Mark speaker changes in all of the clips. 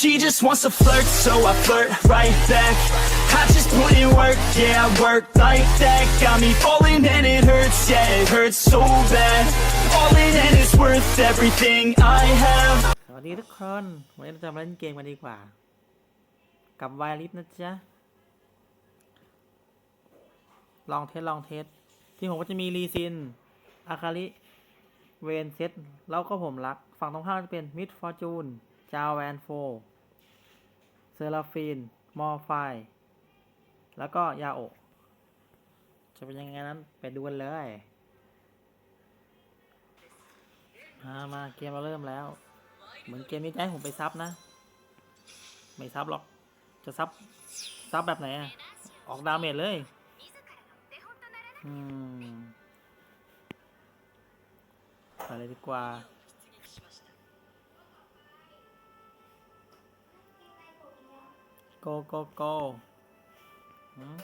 Speaker 1: She just wants to flirt, so I flirt right back. I just put in work, yeah, I work like that. Got me falling and it hurts, yeah, it hurts so bad. All in and it's worth everything I have.
Speaker 2: สวัสดีทุกคนวันนี้เราจะมาเล่นเกมกันดีกว่า กับไวลิฟนะจ๊ะ ลองเทสลองเทส ที่ผมก็จะมีรีซิน อาคาริเวนเซตแล้วก็ผมรัก ฝั่งตรงข้ามจะเป็นมิดฟอร์จูนจาวแวนโฟ ซราฟีน มอร์ไฟ แล้วก็ยาโอจะเป็นยังไงนั้น ไปดูกันเลยมามาเกมเราเริ่มแล้ว เหมือนเกมนี้จะให้ผมไปซับนะ ไม่ซับหรอก จะซับ ซับแบบไหนอะออกดาเมจเลย อืมไปเลยดีกว่า โกโกโกหืม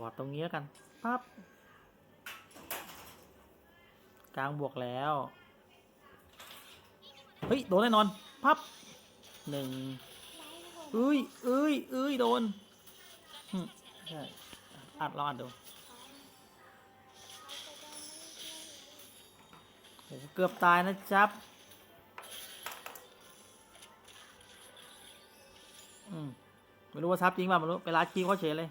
Speaker 2: วอดตรงนี้แล้วกันปั๊บกลางบวกแล้ว เฮ้ย โดนแน่นอนพับหนึ่งเอ้ยเอ้ยเอ้ยโดนอัดลองอัดดู เกือบตายนะจ๊บอืมไม่รู้ว่าซับจริงป่ะไม่รู้ไปร้านคีเขาเฉยเลย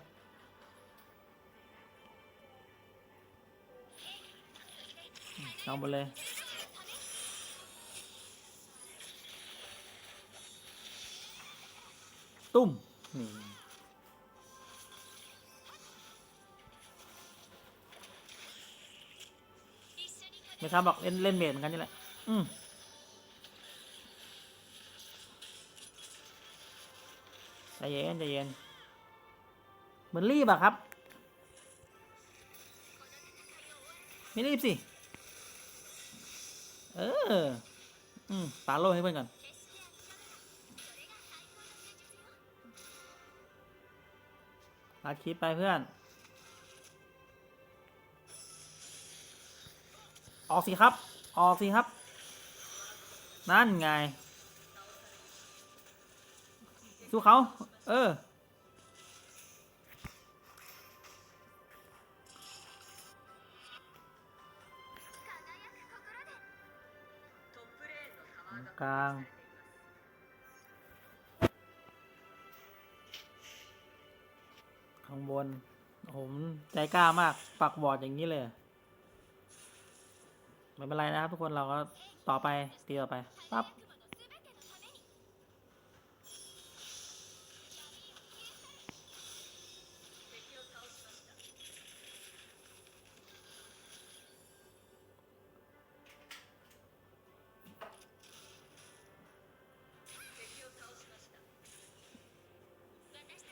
Speaker 2: เอาไปเลยตุ้มนี่ ไม่ทำหรอกเล่นเล่นเมดเหมือนกันนี่แหละอืมใจเย็นใจเย็นเหมือนรีบอะครับ ไม่รีบสิ เออ อืมปาโลให้เพื่อนก่อนลัดคลิปไปเพื่อน ออกสิครับ ออกสิครับ นั่นไง สู้เขา เออ กลางข้างบน ผมใจกล้ามาก ปักบอร์ดอย่างนี้เลย ไม่เป็นไรนะครับทุกคนเราก็ต่อไปตีต่อไปปั๊บ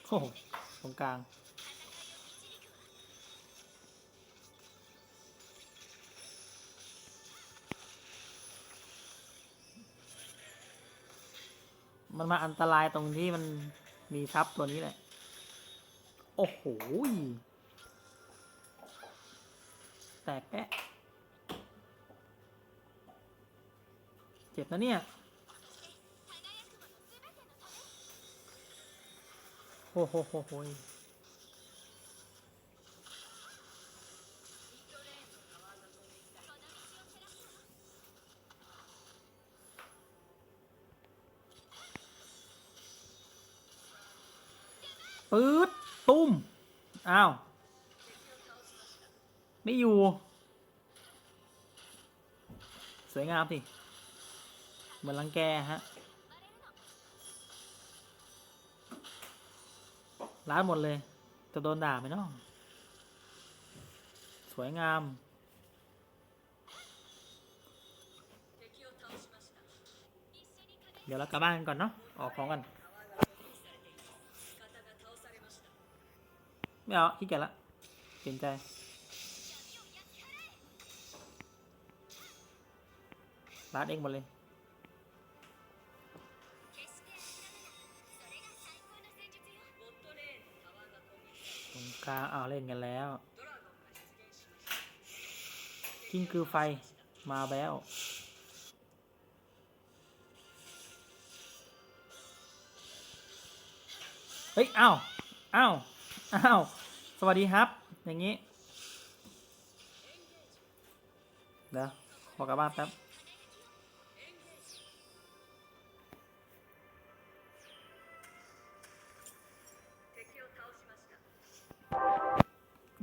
Speaker 2: โอ้ตรงกลาง มันมาอันตรายตรงที่มันมีทับตัวนี้แหละ โอ้โห แตกแปะเจ็บนะเนี่ย โอ้โหโหโห อ้าว ไม่อยู่ สวยงามสิเหมือนรังแกฮะ ร้านหมดเลย จะโดนด่าไหมเนาะสวยงาม เดี๋ยวเรากลับบ้านกันก่อนเนาะ ออกของกัน ไม่เอาขี้เกียจละเปลี่ยนใจร้านเองหมดเลยตรงกลางเอาเล่นกันแล้วกิ้งคือไฟมาแล้วเฮ้ยอ้าวอ้าว อ้าว สวัสดีครับ อย่างนี้ เดี๋ยวขอกลับบ้านแป๊บ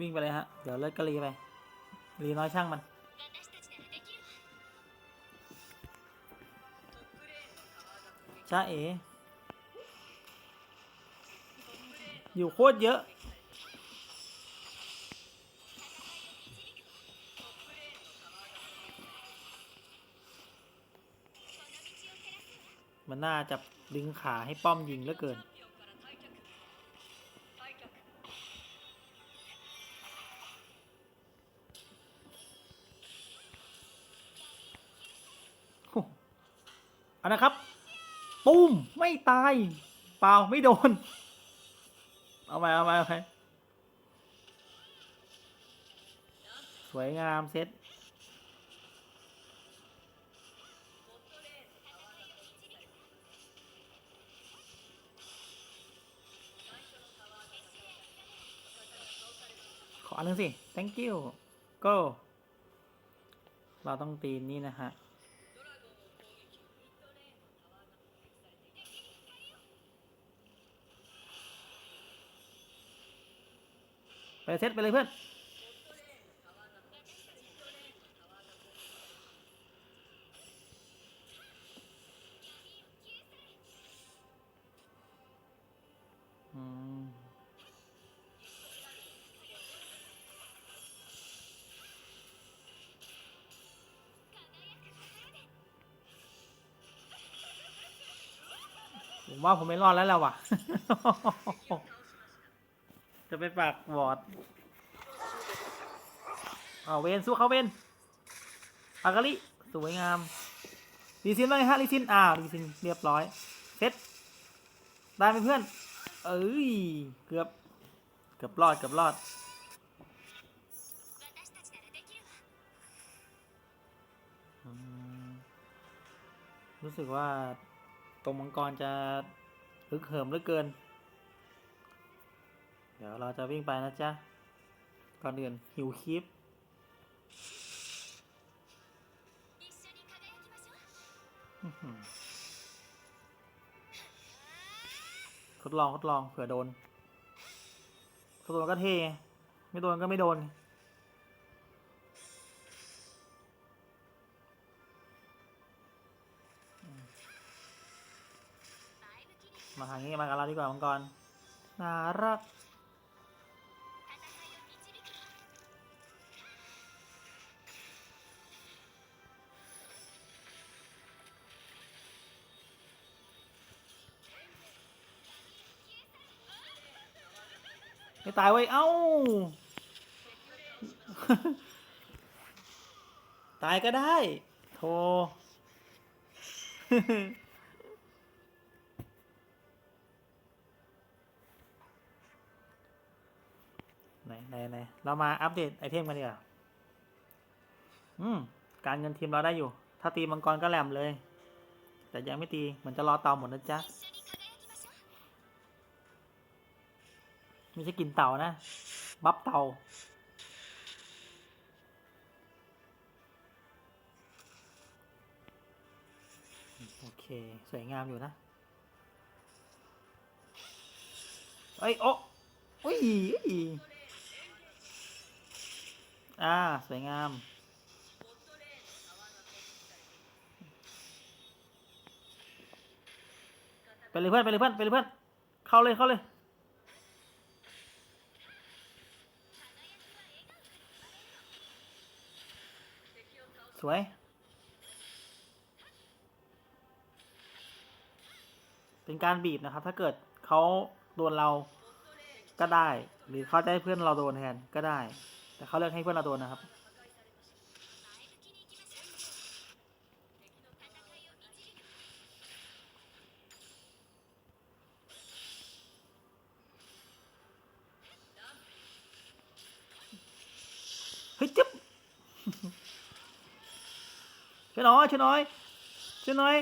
Speaker 2: วิ่งไปเลยฮะ เดี๋ยวเลิกก็รีไป รีน้อยช่างมัน จ้าเอ อยู่โคตรเยอะ มันน่าจะดึงขาให้ป้อมยิงเหลือเกินอ้เอันนะครับปุ้ม ไม่ตาย เปล่า ไม่โดน เอาไปเอาไปเอาไปสวยงามเซ็ต ออันนึงสิ thank you go เราต้องตีนนี่นะฮะ ไปเซตไปเลยเพื่อน ว่าผมไม่รอดแล้วแหละว่ะจะไปปากวอร์ดเอาเวนสู้เขาเวนอากาลิสวยงามรีซินว่าไงฮะรีซินอ่ารีซินเรียบร้อยเซ็ตได้ไหมเพื่อน เอ้ย เกือบ เกือบรอด เกือบรอดอืมรู้สึกว่า ตรงมังกรจะฮึกเหิมเหลือเกิน เดี๋ยวเราจะวิ่งไปนะจ๊ะ ก่อนอื่นหิวคลิปทดลองทดลองเผื่อโดนถ้าโดนก็เทไงไม่โดนก็ไม่โดน มาทางนี้มากับเราดีกว่ามังกรน่ารักไม่ตายเว้เอ้า ตายก็ได้โธ ไหนไหนเรามาอัปเดตไอเทมกันดีกว่าอืม การเงินทีมเราได้อยู่ ถ้าตีมังกรก็แหลมเลย แต่ยังไม่ตีเหมือนจะรอเตาหมดนะจ๊ะไม่ใช่กินเต่านะ บัฟเต่าโอเค สวยงามอยู่นะ เอ้ย โอ้อุ้ย อ่า สวยงาม ไปเลยเพื่อน ไปเลยเพื่อน ไปเลยเพื่อน เข้าเลย เข้าเลย สวย เป็นการบีบนะครับ ถ้าเกิดเขาโดนเราก็ได้ หรือเขาจะให้เพื่อนเราโดนแทนก็ได้ แต่เขาเลือกให้เพื่อนเราโดนนะครับ เฮ้ยจิ๊บช่วยน้อยช่วยน้อยช่วยน้อย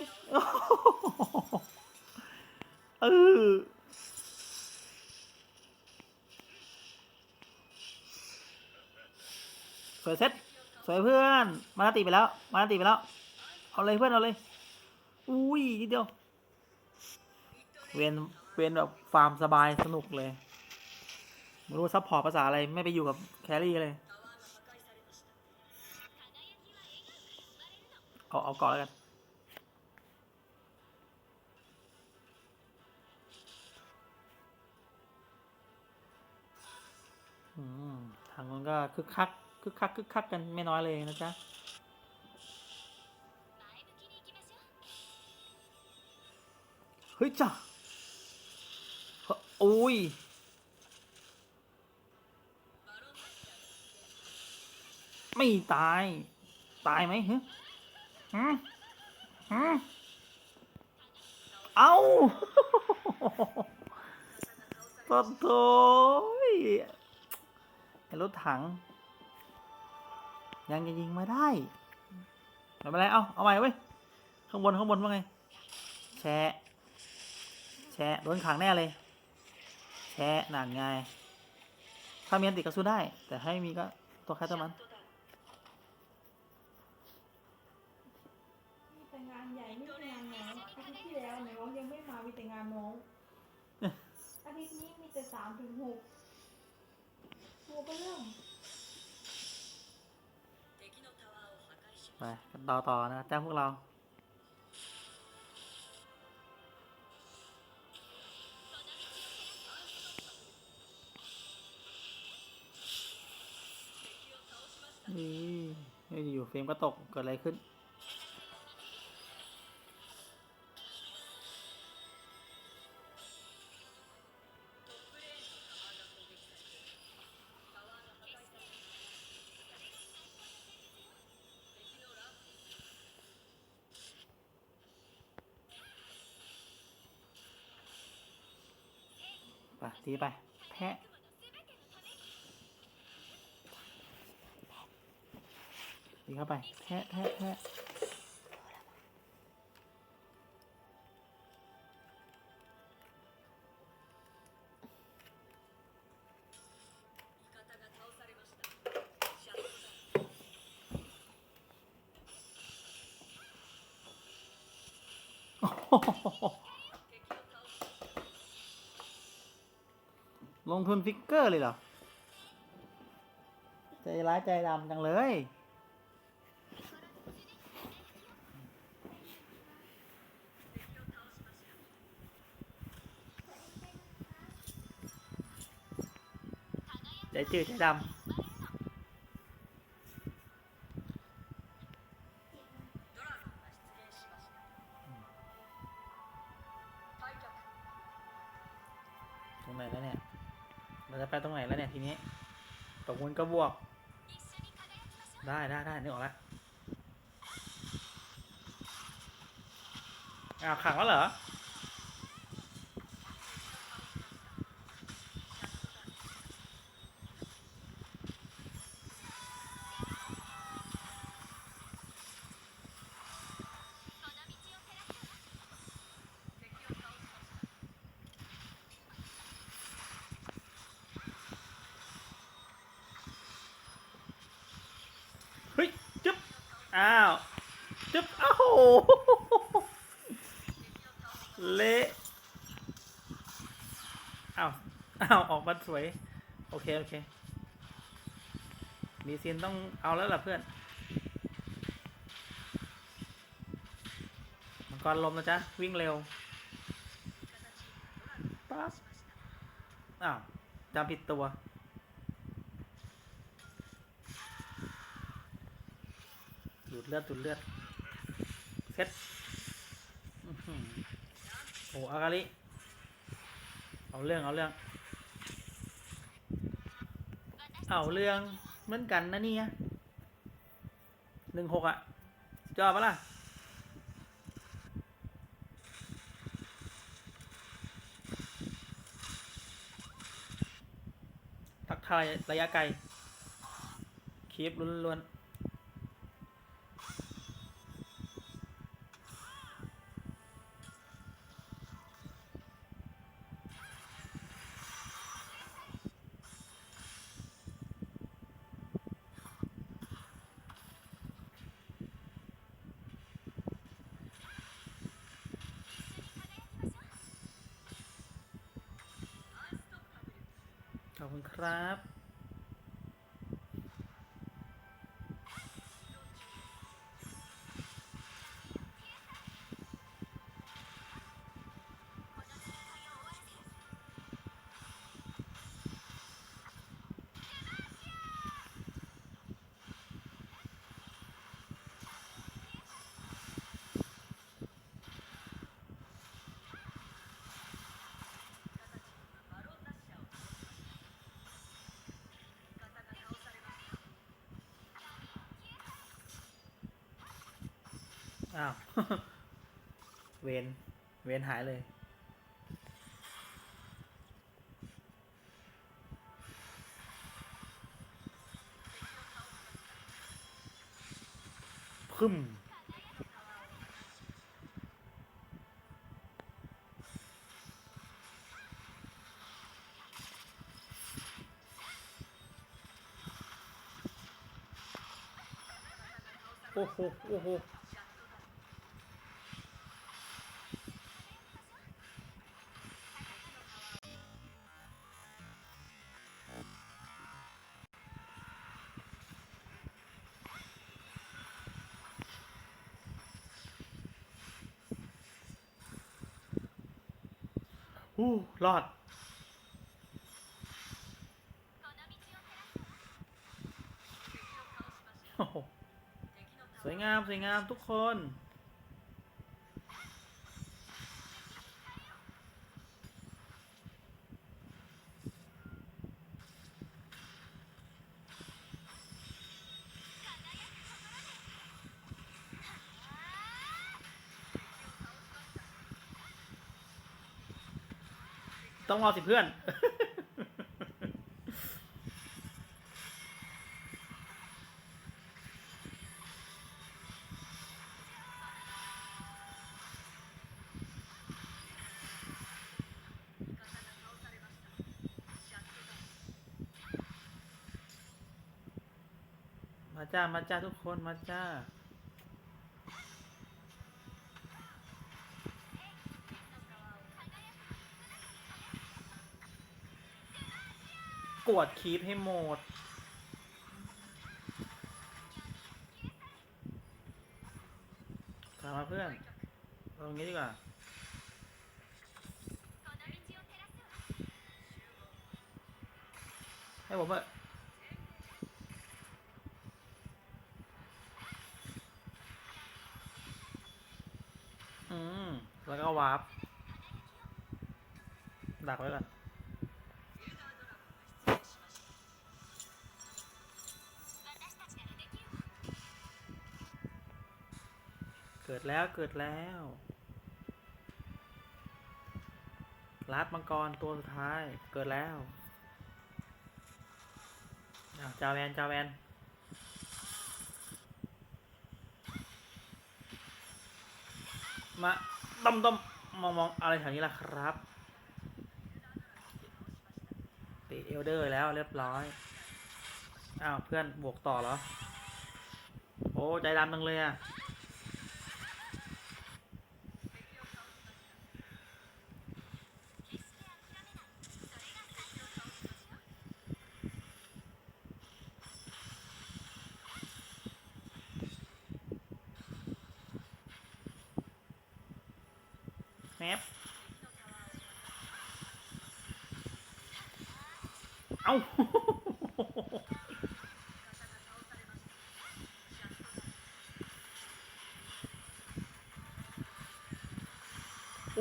Speaker 2: เออ สวยเซ็ตสวยเพื่อน มานาติไปแล้ว มานาติไปแล้ว เอาเลยเพื่อนเอาเลย อุ้ยนิดเดียว เวียนเวียนแบบฟาร์มสบายสนุกเลยไม่รู้ซัพพอร์ตภาษาอะไรไม่ไปอยู่กับแครี่เลย เอาเอาก่อนแล้วกันทางนู้นก็คึกคัก คึกคักคึกคักกันไม่น้อยเลยนะจ๊ะเฮ้ยจ้ะเฮ้ยโอ้ยไม่ตาย ตายไหมฮะฮะฮะเอาโตโตยไอ้รถถัง ยังจะยิงไม่ได้ไม่เป็นไรเอาเอาใหม่เว้ยข้างบนข้างบนว่าไง แชะแชะโดนขังแน่เลย แชะหนักไงถ้ามีอันติดก็สู้ได้ แต่ให้มีก็ตัวใครตัวมัน
Speaker 3: มีแต่งานใหญ่ไม่ใช่งานน้อยอาทิตย์ที่แล้วไหนว่ายังไม่มามีแต่งานน้องอาทิตย์นี้มีแต่สามถึงหกตัวก็เรื่อง
Speaker 2: ไปต่อต่อนะแจ้งพวกเรานี่ไม่อยู่เฟรมก็ตกเกิดอะไรขึ้น ตีไป แพะ ตีเข้าไป แพะแพะแพะโอ้โห ลงทุนฟิกเกอร์เลยเหรอ ใจร้ายใจดำจังเลย ใจจืดใจดำตรงไหนแล้วเนี่ย เราจะไปตรงไหนแล้วเนี่ยทีนี้ตกมุนก็บวก ได้ได้ได้นึกออกแล้วอ้าวขังแล้วเหรอ เฮ้ยจึ๊บ อ้าวจึ๊บอ้าวโหเละอ้าวอ้าวออกมาสวย โอเค โอเค มีซีนต้องเอาแล้วล่ะเพื่อน มังกรลมนะจ๊ะ วิ่งเร็วปั๊บอ้าวจำผิดตัว ดเลือดดูดเลือดเซ็ตโอ้อากาลิเอาเรื่องเอาเรื่อง เอาเรื่องเหมือนกันนะเนี่ยหนึ่งหกอะสุดยอปะล่ะทักทายระยะไกลคีบล้วนๆ ขอบคุณครับ อ้าว เวนเวนหายเลย พึ่มโอ้โหโอ้โห รอดโอ้โหสวยงาม สวยงามทุกคน ต้องรอสิเพื่อนมาจ้า มาจ้าทุกคน มาจ้า วดคีปให้หมดตามมาเพื่อนตรงนี้ดีกว่า ให้ผมเอะอืม แล้วก็วาร์ปดักไว้ก่อน ดแล้วเกิดแล้วลัดมังกรตัวสุดท้ายเกิดแล้วอ้าวจาแวนจาแวนมาดมดมมองมองอะไรแถวนี้ล่ะครับตีเอลเดอร์แล้วเรียบร้อย อ้าว เพื่อนบวกต่อเหรอ โอ้ ใจดำจังเลยอะ แมปเอา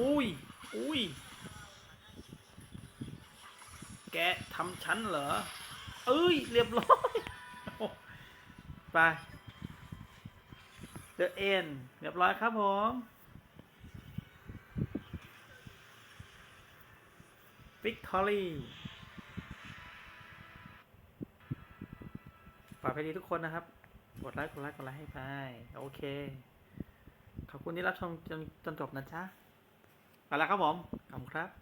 Speaker 2: อุ้ย อุ้ย แกทำฉันเหรอ เอ้ย เรียบร้อย ไปเดอะเอ็นเรียบร้อยครับผมวิกตอรี่ฝากไปดีทุกคนนะครับ กดไลค์ กดไลค์ กดไลค์ให้ไป โอเค ขอบคุณที่รับชมจนจนจบนะจ๊ะ ไปแล้วครับผมขอบคุณครับ